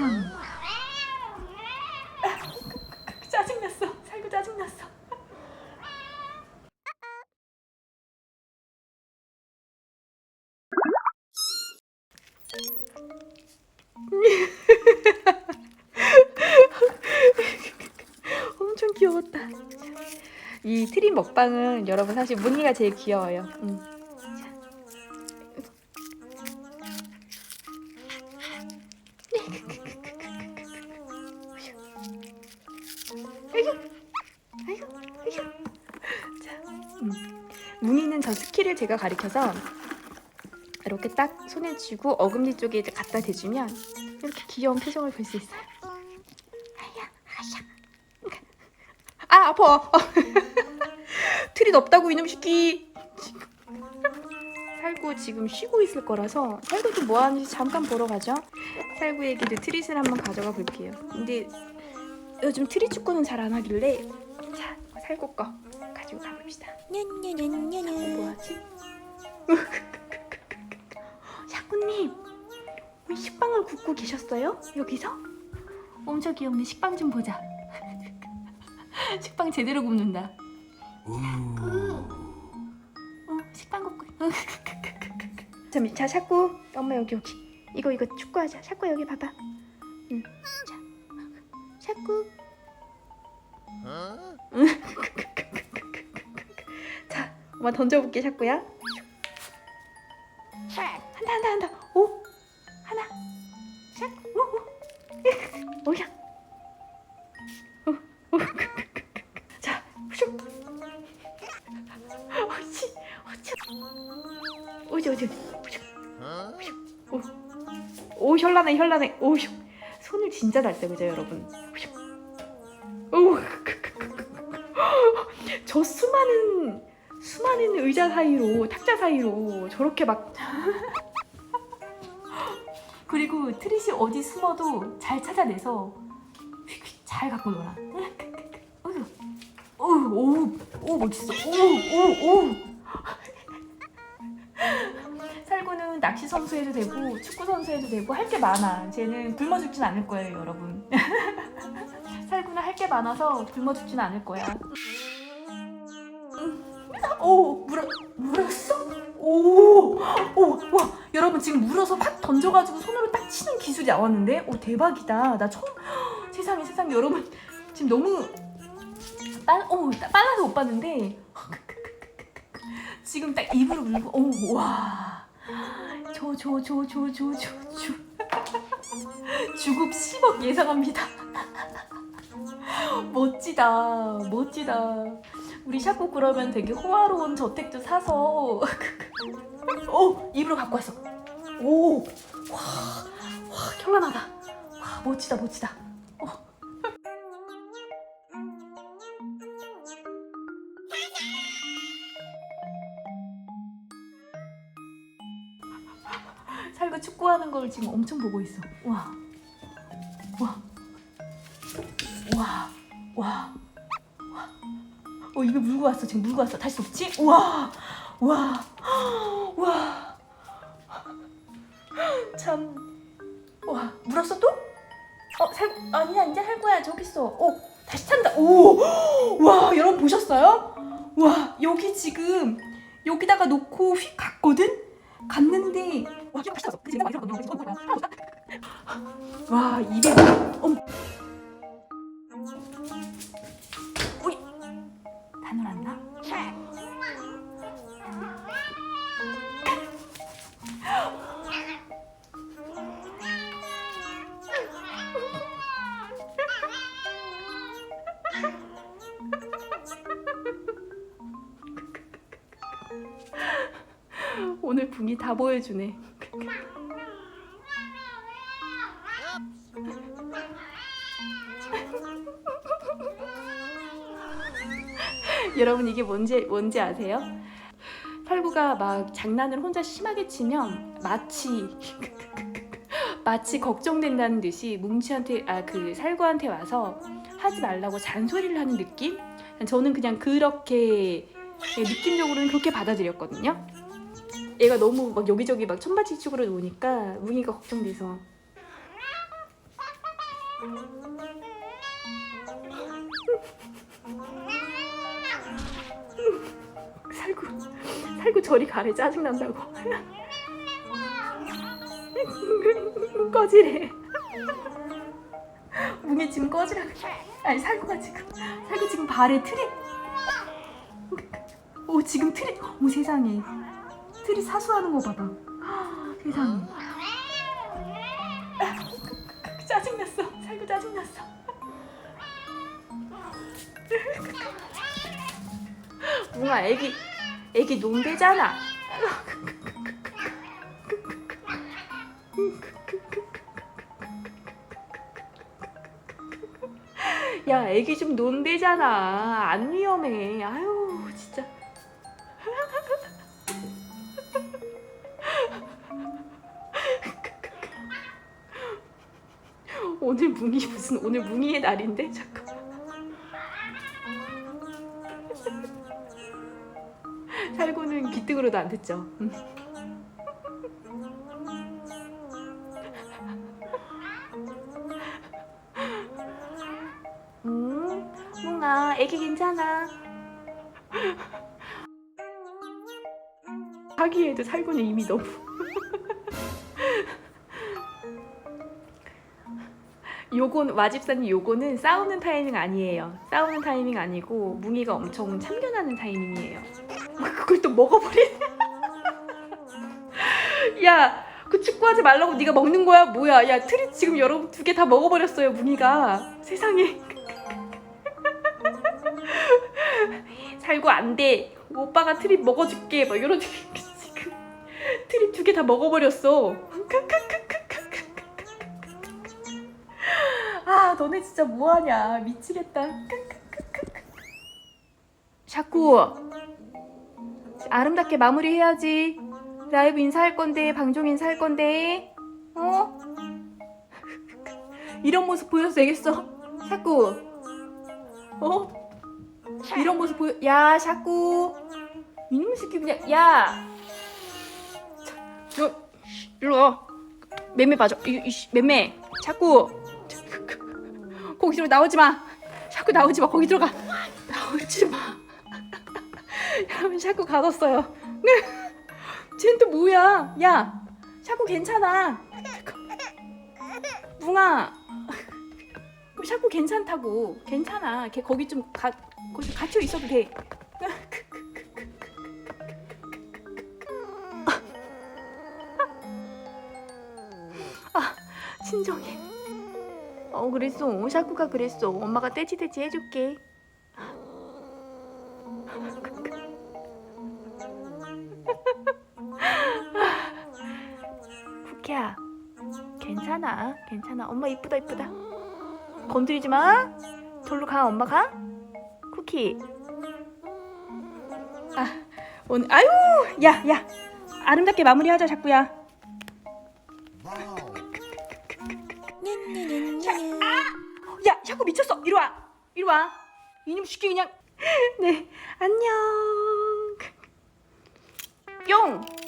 세상. 짜증났어. 살고 짜증났어. 엄청 귀여웠다. 이 트림 먹방은 여러분 사실 무늬가 제일 귀여워요. 음. 자, 음. 무늬는 저 스킬을 제가 가리켜서 이렇게 딱 손에 쥐고 어금니 쪽에 이제 갖다 대주면 이렇게 귀여운 표정을 볼 수 있어요. 아야, 아야. 아 아파. 틀이 없다고 이놈 새끼. 살구 지금 쉬고 있을 거라서 살구도 뭐 하는지 잠깐 보러 가죠. 살구에게도 트릿을 한번 가져가 볼게요. 근데 요즘 트릿 축구는 잘 안 하길래 자 살구 거 가지고 가봅시다. 뭐하지? 샤꾸님 왜 식빵을 굽고 계셨어요? 여기서? 엄청 귀엽네. 식빵 좀 보자. 식빵 제대로 굽는다. 어, 식빵 굽고. 잠, 자, 샤꾸. 엄마 여기 여기. 이거 이거 축구하자. 샤꾸 여기 봐봐. 응. 자, 샤꾸. 자, 엄마 던져볼게 샤꾸야. 한다 한다 한다. 오, 하나. 샤꾸. 오, 오. 오야. 오, 오. 자, 슉. 어찌, 어찌. 오지 오지. 오, 오 현란해 현란해. 오, 슉. 손을 진짜 잘 떼, 그죠 여러분? 슉. 오, 저 수많은 수많은 의자 사이로 탁자 사이로 저렇게 막 그리고 트릿이 어디 숨어도 잘 찾아내서 잘 갖고 놀아. 어휴, 어휴, 오, 오 멋있어. 오, 오, 오. 살구는 낚시 선수 해도 되고 축구 선수 해도 되고 할 게 많아. 쟤는 굶어 죽진 않을 거예요, 여러분. 살구는 할 게 많아서 굶어 죽진 않을 거야. 오, 물어, 물었어? 오, 오, 와, 여러분 지금 물어서 확 던져가지고 손으로 딱 치는 기술이 나왔는데, 오 대박이다. 나 처음, 세상에 세상에 여러분 지금 너무 빨, 오, 빨라서 못 봤는데 지금 딱 입으로 물고, 오, 와, 저, 저, 저, 저, 저, 저, 저. 주급 10억 예상합니다. 멋지다, 멋지다. 우리 샤코 그러면 되게 호화로운 저택도 사서 오 입으로 갖고 왔어 오 와 와, 현란하다 와 멋지다 멋지다 살구 축구하는 걸 지금 엄청 보고 있어 와 와. 와. 와. 어 입에 물고 왔어 지금 물고 왔어 다시 녹지? 우와 와. 와. 참. 와 물었어 또? 어 살, 아니야 이제 할 거야 저기 있어 오 다시 찬다 오 와 여러분 보셨어요? 와 여기 지금 여기다가 놓고 휙 갔거든? 갔는데 와 다시 탔어 그치? 내가 이러고 와 입에 어머 오늘 붕이 다 보여주네. 여러분 이게 뭔지 뭔지 아세요? 팔구가 막 장난을 혼자 심하게 치면 마치 마치 걱정된다는 듯이 뭉치한테 아 그 살구한테 와서 하지 말라고 잔소리를 하는 느낌? 저는 그냥 그렇게 네, 느낌적으로는 그렇게 받아들였거든요. 얘가 너무 막 여기저기 막 천바지축으로 노니까 뭉이가 걱정돼서. 살구 살구 저리 가래 짜증 난다고. 꺼지래. 뭉이 지금 꺼지라. 아니 살구가 지금 살구 지금 발에 틀이 오 지금 틀이 오 세상에 틀이 사수하는 거 봐봐. 세상에. 짜증났어. 살구 짜증났어. 뭉아 애기 애기 농대잖아. 야 애기 좀 논대잖아. 안 위험해. 아유 진짜 오늘 뭉이 무슨 오늘 뭉이의 날인데 잠깐 살고는 귀등으로도 안 듣죠 음. 음, 뭉아, 애기 괜찮아. 하기에도 살고는 이미 너무. 요건 와집사님 요거는 싸우는 타이밍 아니에요. 싸우는 타이밍 아니고 뭉이가 엄청 참견하는 타이밍이에요. 그걸 또 먹어버리네. 야, 그 축구하지 말라고 네가 먹는 거야? 뭐야? 야, 트리 지금 여러분 두 개 다 먹어버렸어요, 뭉이가. 세상에. 살고 안 돼. 오빠가 트립 먹어줄게. 막 이런 지금 트립 두 개 다 먹어버렸어. 너네 진짜 뭐하냐 미치겠다. 샤꾸 아름답게 마무리해야지. 라이브 인사할 건데 방송 인사할 건데 어? 이런 모습 보여도 되겠어? 샤꾸 어? 이런 모습 보여 야 샤꾸 이놈 새끼 그냥 야 저, 일로 와 매매 봐줘 이, 이, 씨, 매매 샤꾸 거기로 나오지 마. 샤꾸 나오지 마. 거기 들어가. 나오지 마. 여러분 샤꾸 가뒀어요. 쟤는 또 뭐야? 야 샤꾸 괜찮아. 뭉아. 샤꾸 괜찮다고. 괜찮아. 걔 거기 좀 가, 거기 갇혀 있어도 돼. 아 친정해 어 그랬어. 샤꾸가 그랬어. 엄마가 떼지떼지 해줄게. 쿠키야 괜찮아? 괜찮아. 엄마 이쁘다 이쁘다. 건드리지 마. 절로 가 엄마 가. 쿠키. 아 오늘 아유 야야. 아름답게 마무리하자 자꾸야. 야 자꾸 미쳤어. 이리 와. 이리 와. 이놈 시키 그냥. 네. 안녕. 뿅